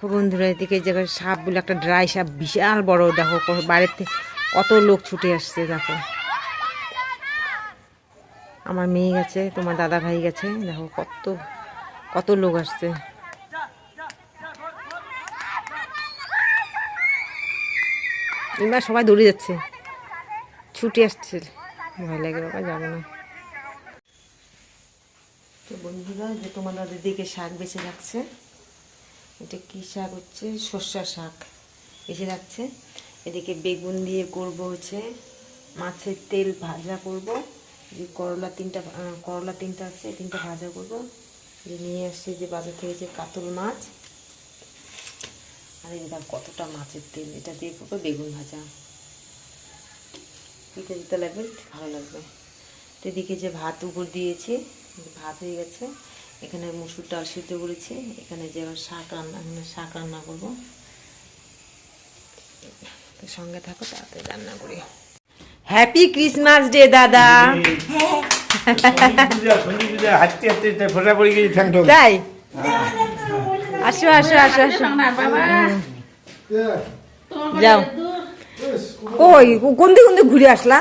দেখো বন্ধুরা, এদিকে যে সাপগুলো, একটা ড্রাই সাপ, বিশাল বড়, দেখো বাইরের থেকে কত লোক ছুটে আসছে, দেখো। আমার মেয়ে গেছে, তোমার দাদা ভাই গেছে, দেখো কত কত লোক আসছে। এবার সবাই দৌড়ে যাচ্ছে। ছুটে আসছে। ভয় লাগে বাবা, যাব না। তো বন্ধুরা যে তোমাদের দিকে শাক বেছে রাখছে। এটা কী শাক হচ্ছে? সর্ষা শাক। বেছে রাখছে এদিকে বেগুন দিয়ে করব হচ্ছে মাছের তেল ভাজা করব। যে করলা তিনটা করলা তিনটা আছে তিনটা ভাজা করব। যে নিয়ে আসছে যে বাজার থেকে যে কাতল মাছ। আর দেখো কতটা মাছের তেল, এটা দিয়ে করব বেগুন ভাজা। পিঠে দিতে লাগবে? ভালো লাগবে। তো এদিকে যে ভাত উপর দিয়েছি, ভাত হয়ে গেছে। এখানে মুসুর ডাল সিদ্ধ করেছি। এখানে যে আবার শাক রান্না শাক রান্না করব। সঙ্গে থাকো তাড়াতাড়ি রান্না করি। হ্যাপি ক্রিসমাস ডে দাদা। তাই? আসো আসো আসো আসো। যাও। ওই কোন দিক কোন দিক ঘুরে আসলা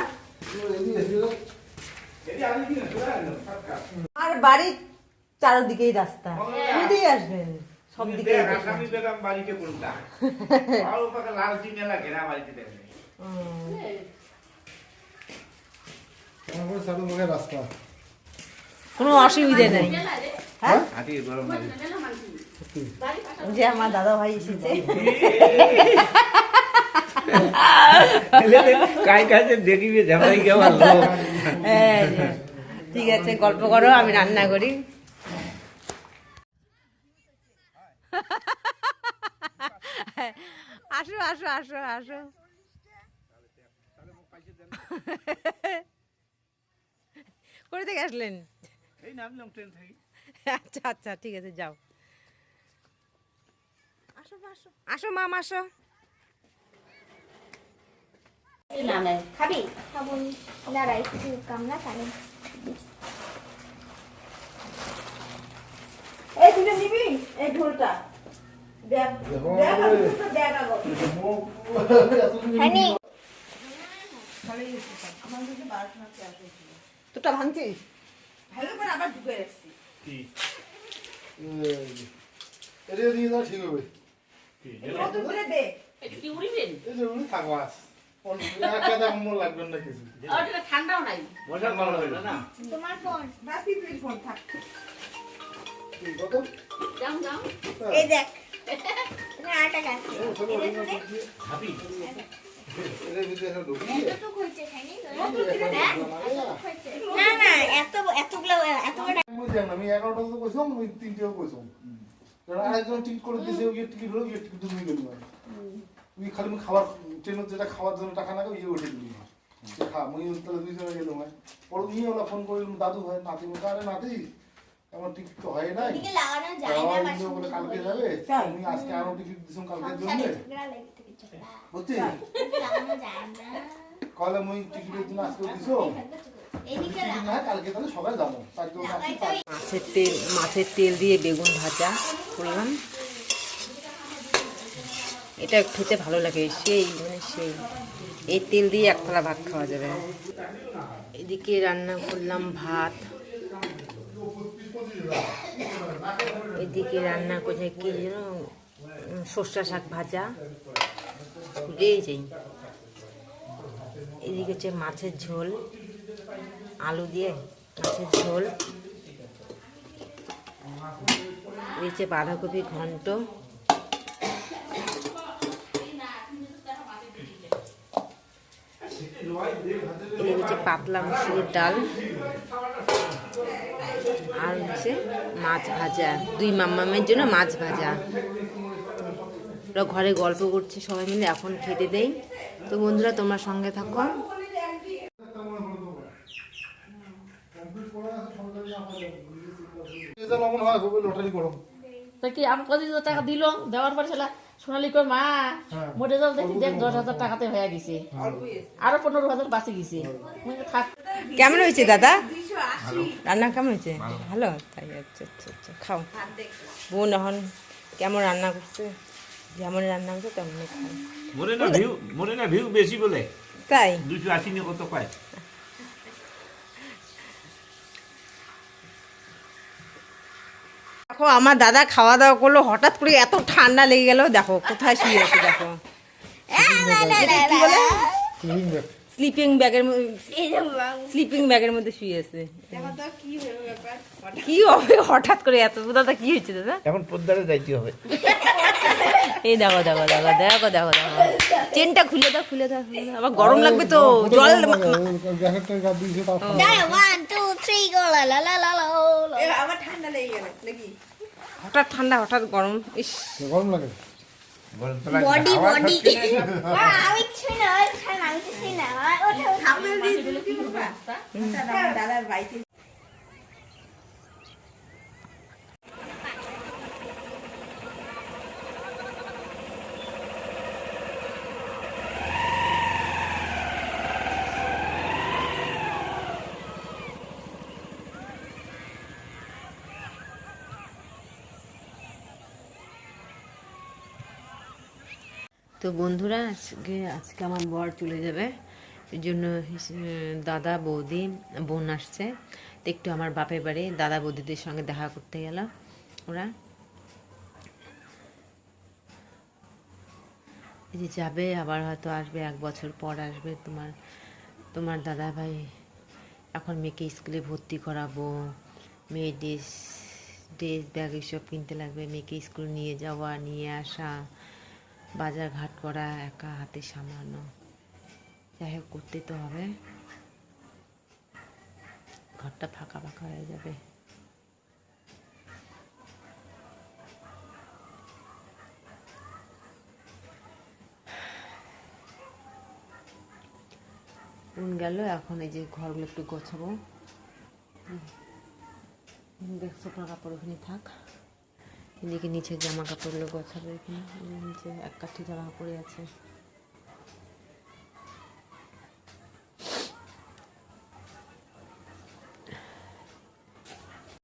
আর বাড়ির চারদিকেই রাস্তা। কোন দিকে আসবেন সব দিকে বাড়িতে কোনটা? আর ওপাকে লাল বাড়িতে রাস্তা। কোনো অসুবিধা নেই। হ্যাঁ? লাগে যে আমার দাদা ভাই এসেছে। কাই কাছে দেখিবে ঝামাই কেমন হ্যাঁ, হ্যাঁ। ঠিক আছে গল্প করো আমি রান্না করি। আসো আসো আসো আসো। করে থেকে আসলেন? এই নামলাম ট্রেন থেকে। আচ্ছা আচ্ছা ঠিক আছে যাও। আসো মা, আসো। আসো মাম আসো। খাবি? খাব দাঁড়া একটু কামলা খাবে এই তুলে নিবি এই ঢোলটা তোটা ভাঙছিস? ভালো করে আবার ঢুকে রাখছি। এটা দিয়ে দাও ঠিক হবে। নতুন করে দে। এই যে উনি থাকো আস একটা দাম মন লাগবে না কিছু। মশা গরম হবে না। তোমার ফোন। ফোন থাক। কত এই দেখ। আটা আমি বুঝলাম না, আমি এগারোটা তো কইছিলাম, ওই তিনটেও কইছিলাম। কারণ আরেকজন টিকিট করে দিয়েছে, ওই টিকিট হলো, ওই টিকিট তুমি গেলি না। ওই খালি খাবার ট্রেনের যেটা খাওয়ার জন্য টাকা দিলি না খা মুই তাহলে দুইজনে গেলাম। পরে উনি ওলা ফোন করলাম দাদু হয় নাতি আরে নাতি আমার টিকিট তো হয় নাই। বলে কালকে যাবে তুমি আজকে আরও টিকিট দিছো কালকের জন্য। কলে মুই টিকিটের জন্য আজকে দিছো? কালকে লাগাইতে মাছের তেল মাছের তেল দিয়ে বেগুন ভাজা করলাম। এটা খেতে ভালো লাগে সেই মানে সেই। এই তেল দিয়ে একতলা ভাত খাওয়া যাবে। এদিকে রান্না করলাম ভাত। এদিকে রান্না করছে কি যেন সর্ষা শাক ভাজা। ভুলেই যাই এদিকে হচ্ছে মাছের ঝোল, আলু দিয়ে মাছের ঝোল। রয়েছে বাঁধাকপি ঘন্ট। হচ্ছে পাতলা মুসুরির ডাল। আর হচ্ছে মাছ ভাজা দুই মাম্মামের জন্য মাছ ভাজা। ওরা ঘরে গল্প করছে সবাই মিলে এখন খেতে দেই। তো বন্ধুরা তোমরা সঙ্গে থাকো। হয় কি আমি টাকা দিল? দেওয়ার পরে সেটা সোনালি কই মা মোটে জল দেখি দেখ দশ হাজার টাকাতে হয়ে গেছে। আরও পনেরো হাজার বাঁচে গেছে। থাক। কেমন হয়েছে দাদা? রান্না কেমন হয়েছে? ভালো। তাই আচ্ছা আচ্ছা আচ্ছা খাও। বোন এখন কেমন রান্না করছে? যেমন রান্না করছে তেমনই খায়। মনে না ভিউ মনে না ভিউ বেশি বলে। তাই? দুশো আশি নিয়ে কত পায় দেখো আমার দাদা খাওয়া দাওয়া করল হঠাৎ করে এত ঠান্ডা লেগে গেল। দেখো কোথায় শুয়ে আছে দেখো। কি বলে? স্লিপিং ব্যাগের স্লিপিং ব্যাগের মধ্যে শুয়ে আছে। কি হবে হঠাৎ। করে এত দাদা কি হয়েছে দাদা? এখন পদ্মারে যাইতে হবে। এই দেখো দেখো দেখো দেখো দেখো দেখো। চেনটা খুলে দাও খুলে দাও আবার গরম লাগবে তো। জল হঠাৎ ঠান্ডা হঠাৎ গরম। ইস। গরম লাগে। Body body. আমি খান আমি তো বন্ধুরা, আজকে আজকে আমার বর চলে যাবে। এই জন্য দাদা, বৌদি, বোন আসছে। তো একটু আমার বাপের বাড়ি, দাদা, বৌদিদের সঙ্গে দেখা করতে গেল ওরা। যে যাবে, আবার হয়তো আসবে, এক বছর পর আসবে তোমার তোমার দাদা ভাই। এখন মেয়েকে স্কুলে ভর্তি করাবো মেয়ে ড্রেস ড্রেস ব্যাগ এসব কিনতে লাগবে, মেয়েকে স্কুল নিয়ে যাওয়া, নিয়ে আসা। বাজার ঘাট করা একা হাতে সামলানো। যাই হোক, করতে তো হবে। ঘরটা ফাঁকা ফাঁকা হয়ে যাবে। উন গেল, এখন এই যে ঘরগুলো একটু গোছাবো। দেখছ, কাপড় ওখানে থাক। এদিকে নিচে জামা কাপড়গুলো গোছাবে এখানে। নিচে এক কাঠি জামা কাপড়ে আছে।